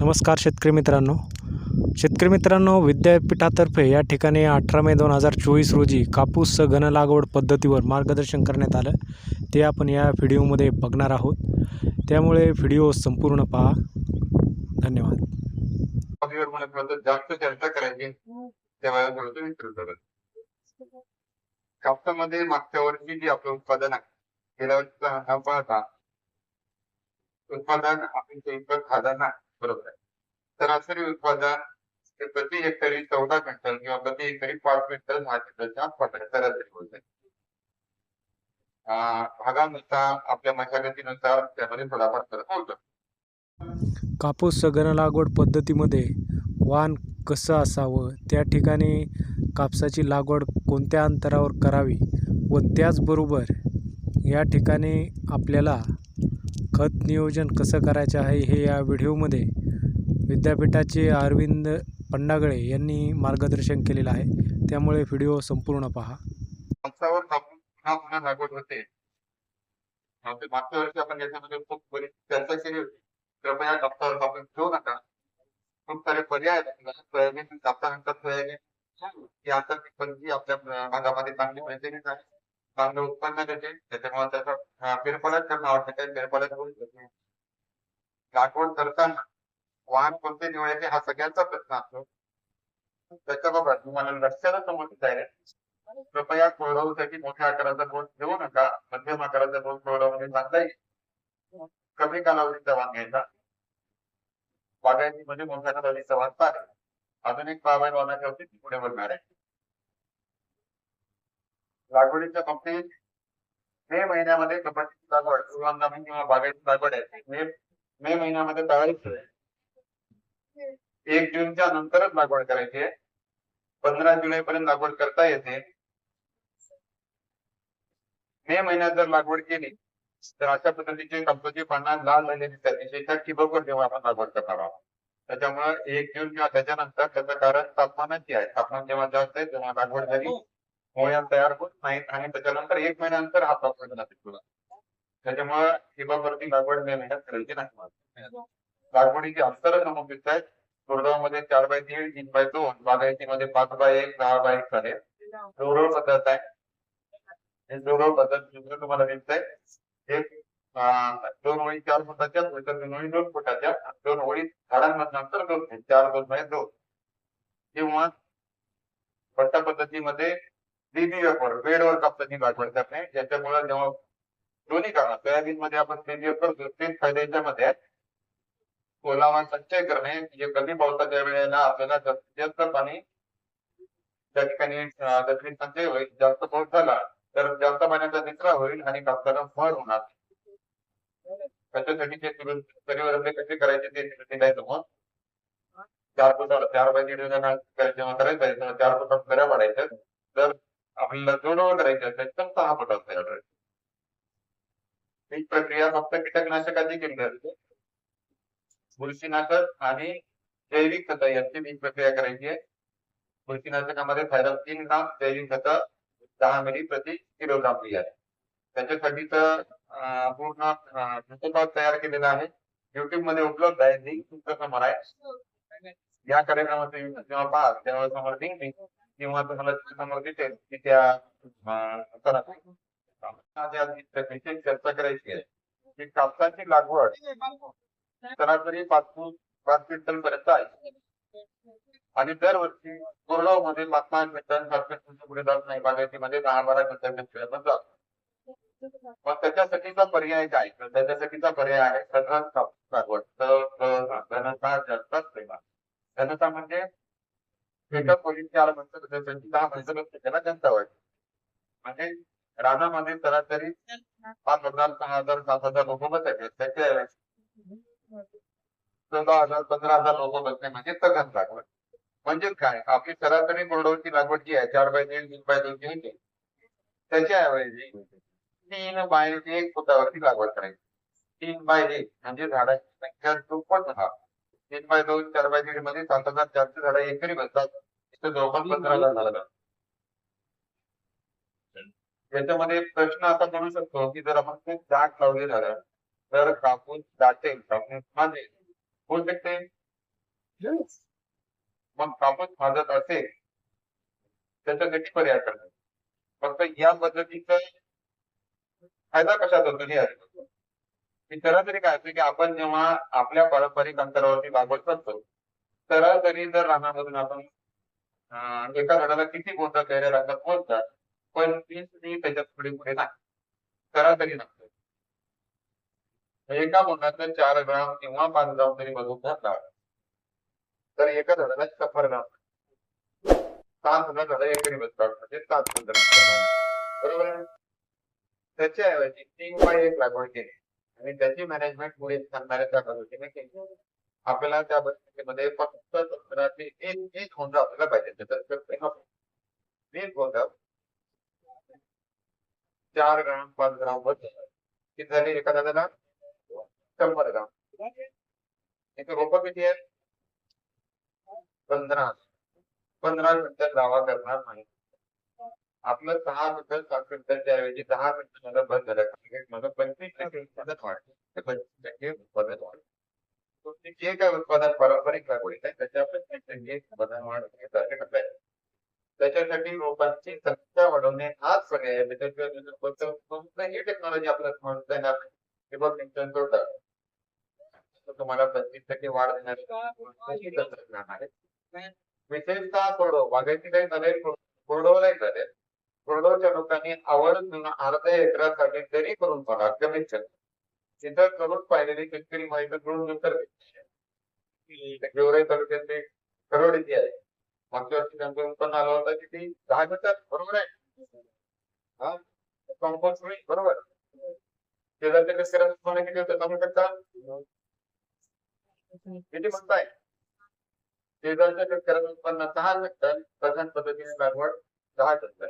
नमस्कार शेतकरी मित्रांनो. शेतकरी मित्रांनो विद्यापीठातर्फे या ठिकाणी अठरा मे दोन हजार चोवीस रोजी कापूस घन लागवड पद्धतीवर मार्गदर्शन करण्यात आलं. ते आपण या व्हिडिओमध्ये बघणार आहोत. त्यामुळे व्हिडिओ संपूर्ण पहा. धन्यवाद. जास्त चर्चा करायची. कापसामध्ये मागच्या वर्षी जी आपलं उत्पादन आहे गेल्या वर्षीचा हा पाहता उत्पादन आपण ते बरोबर आहे. सरासरी उत्पादन प्रति हेक्टरी चौदा क्विंटल किंवा प्रति हेक्टरी पाच क्विंटल दहा क्विंटलच्या आसपास सरासरी होत आहे. भागानुसार आपल्या मशागतीनुसार त्यामध्ये थोडाफार फरक होतो. कापूस सघन लागवड पद्धतीमध्ये वाण कसं असावं? त्या ठिकाणी कापसाची लागवड कोणत्या अंतरावर करावी? व त्याचबरोबर या ठिकाणी आपल्याला खत नियोजन कसं करायचं आहे हे या व्हिडिओमध्ये विद्यापीठाचे अरविंद पंडागळे यांनी मार्गदर्शन केलेलं आहे. त्यामुळे व्हिडिओ संपूर्ण पहा. लागवड होते. मागच्या वर्षी आपण याच्यामध्ये खूप बरीच चर्चा केली होती. कृपया कापसावर कापून ठेवू नका. खूप सारे पर्याय आहेत सोयाबीन कापसानंतर सोयाबीन. ही आता पद्धती आपल्या भागामध्ये चांगली प्रचलित आहे चांगलं उत्पन्न देते. त्याच्यामुळे त्याचा अं, करणं आवश्यक आहे फेरफटक होऊ शकते लागवड करताना वाहन कोणते निवडायचे हा सगळ्यांचा प्रश्न असतो. त्याच्या त्याच्याबाबत तुम्हाला लक्षात समजत आहे कृपया कोरडवूसाठी मोठ्या आकाराचा बोट देऊ नका. मध्यम आकाराचा बोट कोरडवणे बांधता येईल. कमी कालावधीचा वाण घ्यायचा. बागायतीमध्ये म्हणजे मोठ्या कालावधीचा वाण पाहिजे अजून एक बागायत वाहनाची होती ती पुढे बोलणार आहे. लागवडीच्या बाबतीत मे महिन्यामध्ये कपाशीची लागवड किंवा हंगामी किंवा बागायती लागवड आहे. मे मे महिन्यामध्ये तळायची एक जूनच्या नंतरच लागवड करायची आहे. पंधरा जुलै पर्यंत लागवड करता येते. मे महिन्यात जर लागवड केली तर अशा पद्धतीचे कापसाची पाना लाल झालेली दिसतात. विशेषतः ठिबकवर जेव्हा आपण लागवड करणार आहोत. त्याच्यामुळे एक जून किंवा त्याच्यानंतर त्याचं कारण तापमानाची आहे तापमान जेव्हा जास्त आहे तेव्हा लागवड झाली. मोया तयार होत नाहीत आणि त्याच्यानंतर एक महिन्यानंतर हा प्रॉब्लेम जाते तुला त्याच्यामुळे हिबावरती लागवड मे महिन्यात करायची नाही लागवडीची अंतर समोर आहेत. कोरडवामध्ये चार बाय दीड तीन बाय दोन बागायतीमध्ये पाच बाय एक दहा बाय एक झाले जोरळ पद्धत आहे. हे जोरळ पद्धत तुम्हाला दिसतंय. एक दोन ओळी चार फुटाच्या नंतर दोन ओळी दोन फुटाच्या. दोन ओळी झाडांमध्ये अंतर दोन चार दोन बाय दोन. किंवा पट्टा पद्धतीमध्ये DBF वर बेडवर कापसाची लागवड करणे ज्याच्यामुळे जेव्हा दोन्ही कारण सोयाबीन मध्ये आपण DBF करतो तेच फायद्याच्या मध्ये. आहेत ओलावा संचय करणे म्हणजे कमी पावसाच्या वेळेला आपल्याला जास्तीत जास्त पाणी त्या ठिकाणी अं, जमिनीत संचय होईल जास्त पाऊस झाला तर जास्त पाण्याचा निचरा होईल आणि कापसाला फळ होणार. त्याच्यासाठी ते परिवर्तन कसे करायचे ते ते समोर चार फुटावर चार बाय दीड करायचे करायचं चार फुटावर फेऱ्या पाडायच्या तर आपल्याला जोडवं करायचं असेल तर सहा पट असते पाडायच्या ही प्रक्रिया फक्त कीटकनाशकाची केली असते. बुरशीनाशक आणि जैविक खत यांची ही प्रक्रिया करायची आहे. बुरशीनाशकामध्ये फायदा तीन ग्राम जैविक खत दहा मिली प्रति किलोग्राम आहे. त्याच्यासाठी तर पूर्ण खतपात तयार केलेला आहे. युट्यूबमध्ये उपलब्ध आहे लिंक तुमच्यासमोर आहे. या कार्यक्रमाचं YouTube जेव्हा पाहा तेव्हा समोर लिंक येईल किंवा तुम्हाला समोर दिसेल की त्या करा. विषयी चर्चा करायची आहे. की कापसाची लागवड सरासरी पाच पाच क्विंटल पर्यंत आहे. आणि दरवर्षी कोरडावमध्ये पाच पाच क्विंटल सात क्विंटलच्या पुढे जात नाही. बागायतीमध्ये दहा बारा क्विंटल जात मग त्याच्यासाठीचा पर्याय काय? तर त्याच्यासाठीचा पर्याय आहे सतत कापूस लागवड. तर घनता जास्त घनता म्हणजे एका खोलीत चार माणसं त्याच्यासाठी दहा माणसं त्याला घनता वाटते म्हणजे रानामध्ये सरासरी पाच हजार सहा हजार सात हजार लोक बसायचे त्याच्या चौदा हजार पंधरा हजार लोक बसणे म्हणजे सगळ्यात लागवड. म्हणजे काय? आपली सरासरी कोरडवाची लागवड जी आहे चार बाय दीड तीन बाय दोनची होती. त्याच्या ऐवजी तीन बाय एक फुटावरती लागवड करायची. तीन बाय एक म्हणजे झाडाची संख्या दुप्पट हा तीन बाय दोन चार बाय दीडमध्ये हजार चारशे झाडं एकरी बसतात इथं जवळपास पंधरा हजार झालं. याच्यामध्ये प्रश्न असा करू शकतो की जर आपण खूप दाट लावले झालं तर कापूस दाटेल कापूस माझे होऊ शकते? मग कापूस भाजत असेल त्याच्यासाठी पर्याय करतात फक्त या पद्धतीचा फायदा कशात होतो हे आहे सरासरी काय असते की आपण जेव्हा आपल्या पारंपरिक अंतरावरती लागवड करतो सरासरी जर रानामधून आपण एका झाडाला किती बोलतात गैऱ्या लागतात बोलतात पण वीस मी त्याच्यात पुढे पुढे नाही. सरासरी नसतं. एका बोटातलं चार ग्राम किंवा पाच ग्राम तरी बघून घातला. तर एका झाडाला सफर ग्राम सात हजार झाडं एकरी बसतात म्हणजे सात हजार. बरोबर त्याच्याऐवजी तीन बाय एक लागवड केली. आणि त्याची मॅनेजमेंट पुढे सांगणाऱ्या त्या पद्धतीने आपल्याला त्या परिस्थितीमध्ये फक्त सतरा एक एक होऊन आपल्याला पाहिजे. त्याच्यात वीस चार ग्राम पाच ग्राम वर किती झाले? एका झाडाला शंभर ग्राम. एक रोप किती आहेत? पंधरा. पंधरा क्विंटल दावा करणार नाही. आपलं सहा क्विंटल सात क्विंटलच्या ऐवजी दहा क्विंटल मला बंद झालं म्हणजे माझं पंचवीस टक्के उत्पादन वाढलं पंचवीस टक्के उत्पादन वाढलं जे काय उत्पादन पारंपरिक लागवडीत आहे त्याच्या पंचवीस टक्के उत्पादन वाढ. त्याच्यासाठी रोपांची संख्या वाढवणे हाच पर्याय आहे. त्याच्याशिवाय कोणतंही टेक्नॉलॉजी आपल्याला म्हणता येणार नाही. बघ सिंचन तर तुम्हाला पंचवीस टक्के वाढ देणारे कोणतंही तंत्रज्ञान आहे. विशेषतः कोरडो बागायती काही झाले कोरडो नाही झाले कोरडोच्या लोकांनी आवर्जून अर्ध्या एकरासाठी तरी करून बघा कमीत कमी. तिथं करून पाहिलेली शेतकरी माहिती करून नंतर गेवराई तालुक्यातले करोडीची आहे मागच्या वर्षी त्यांचं उत्पन्न आलं होतं ती दहा मिनिटात बरोबर आहे? हा? कंपोस्ट बरोबर. शेजारच्या शेतकऱ्यांचं उत्पन्न किती होतं कमी करता किती म्हणताय शेजारच्या शेतकऱ्यांचं उत्पन्न सहा टक्का प्रधान पद्धतीने लागवड दहा टक्का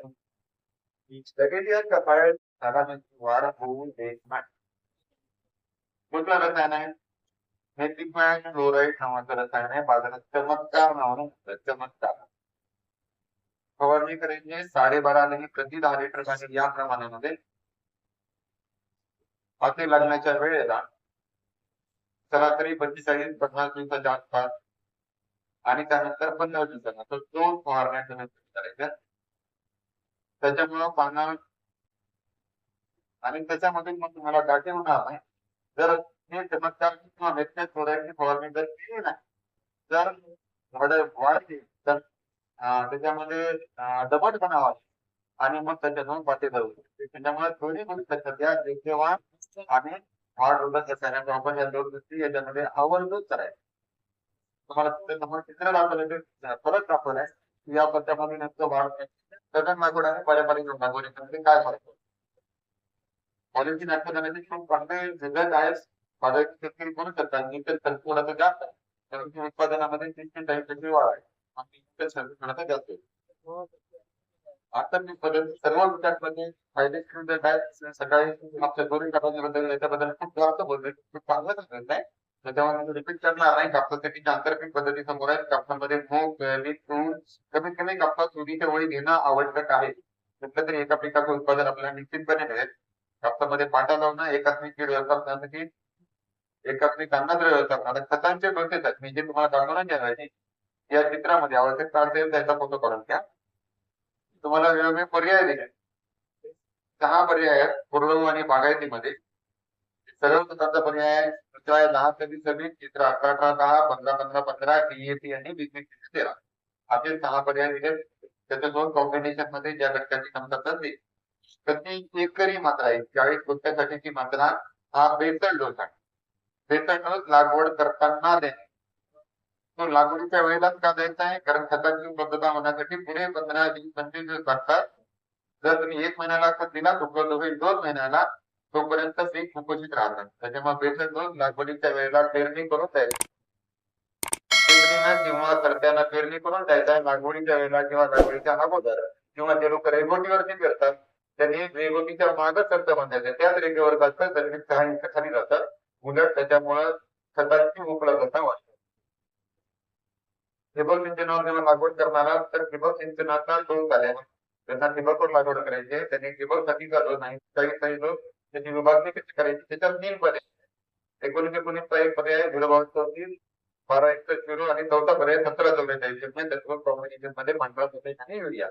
लगेच का बाहेर झाडांची वाढ होऊ देत रसायन आहे मेथिकमॅन क्लोराईड नावाचं रसायन आहे बाजारात चमत्कार नावानं चमत्कार फवारणी करायची साडेबारा लगी प्रति दहा लिटर पाणी या प्रमाणामध्ये हाती लागण्याच्या वेळेला सरासरी पंचेचाळीस पन्नास दिवसाच्या आसपास आणि त्यानंतर पंधरा दिवसानंतर दोन फवारण्या करायच्या त्याच्यामुळं पानं आणि त्याच्यामध्ये मग तुम्हाला गाठी होणार नाही. जर हे चमत्कार किंवा मेथ्या क्लोराईडची फवारणी जर केली नाही जर झाडं वाढली तर त्याच्यामध्ये दबट बनावा आणि मग त्याच्यातून पाठी जाऊ त्याच्यामुळे थोडी गोष्ट लक्षात घ्या जेव्हा आणि वाढ रोधक रसायनाचा आपण या दोन गोष्टी याच्यामध्ये आवर्जून करायचं तुम्हाला तिथे समोर चित्र दाखवलं ते परत दाखवलंय. या पद्धतीमध्ये नेमकं वाढ सगळ्यात लागवड आणि पारंपरिक लागवडीमध्ये काय फरक पॉलिसी नाट्य खूप चांगले शेतकरी करू शकतात निकल थोडासा जास्त आहे. उत्पादनामध्ये तीनशे चाळीस टक्के वाढ आहे. आणि निकल खर्च थोडासा जास्त आहे आता मी पद्धत सर्व विचारमध्ये फायदे आहेत. सकाळी आपल्या दोन्ही कापाबद्दल याच्याबद्दल खूप जास्त बोलतोय. खूप चांगलं सांगत नाही त्याच्यामुळे रिपीट करणार नाही कापसासाठी आंतरपीक पद्धती समोर आहे कापसामध्ये मूग सोयाबीन तूर कमीत कमी कापसात सुरीच्या वळी घेणं आवश्यक आहे. म्हटलं तरी एका पिकाचं उत्पादन आपल्याला निश्चितपणे मिळेल. कापसामध्ये पाटा लावणं एकात्मिक कीड व्यवस्थापनासाठी एकात्मिक अन्नद्रव्य व्यवस्थापन आता खतांचे प्रोसेस आहेत मी जे तुम्हाला दाखवणार आहे या चित्रामध्ये आवश्यक असेल त्याचा फोटो काढून घ्या. तुम्हाला वेगवेगळे पर्याय दिले. सहा पर्याय आहेत. पूर्व आणि बागायतीमध्ये. सर्व खतांचा पर्याय आहे. शिवाय दहा कधी सव्वीस चित्र अठरा अठरा दहा पंधरा पंधरा पंधरा डीएपी आणि वीस वीस तेरा. असे सहा पर्याय दिले त्याच्या दोन कॉम्बिनेशनमध्ये ज्या घटकाची कमतरता असते प्रति एकरी मात्रा आहे. चाळीस गुंठ्यासाठीची मात्रा हा बेसल डोस आहे. बेसल डोस लागवड करताना देणे. तो लागवडीच्या वेळेलाच का द्यायचा आहे? कारण खतांची उपलब्धता होण्यासाठी पुढे पंधरा वीस पंचवीस दिवस लागतात. जर तुम्ही एक महिन्याला खत दिला उपलब्ध होईल दोन महिन्याला. तोपर्यंत पीक कुपोषित राहतात. त्याच्यामुळे बेसल दोन लागवडीच्या वेळेला पेरणी करून द्यायची पेरणीनं किंवा करत्याला पेरणी करून द्यायचा लागवडीच्या वेळेला किंवा लागवडीच्या अगोदर किंवा जे लोक रेगोटीवरती पेरतात त्यांनी रेगोटीच्या मागच खर्च बांधायचे त्याच रेगेवर खर्च जमिनीत सहा इंच खाली जातात. उलट त्याच्यामुळं खतांची उपलब्धता वाढते. ठिबक सिंचनावर जेव्हा लागवड करणारा तर ठिबक सिंचनाचा डोस आल्याने त्यांना ठिबकवर लागवड करायची आहे. त्यांनी ठिबकसाठी चालू नाही काही काही लोक त्याची विभागणी कशी करायची? त्याच्यात तीन पर्याय एकोणीस एकोणीसचा एक पर्याय झिरो बारा एकतर सुरू आणि चौथा पर्याय सतरा चौवेचाळीसमध्ये मांडला आणि युरिया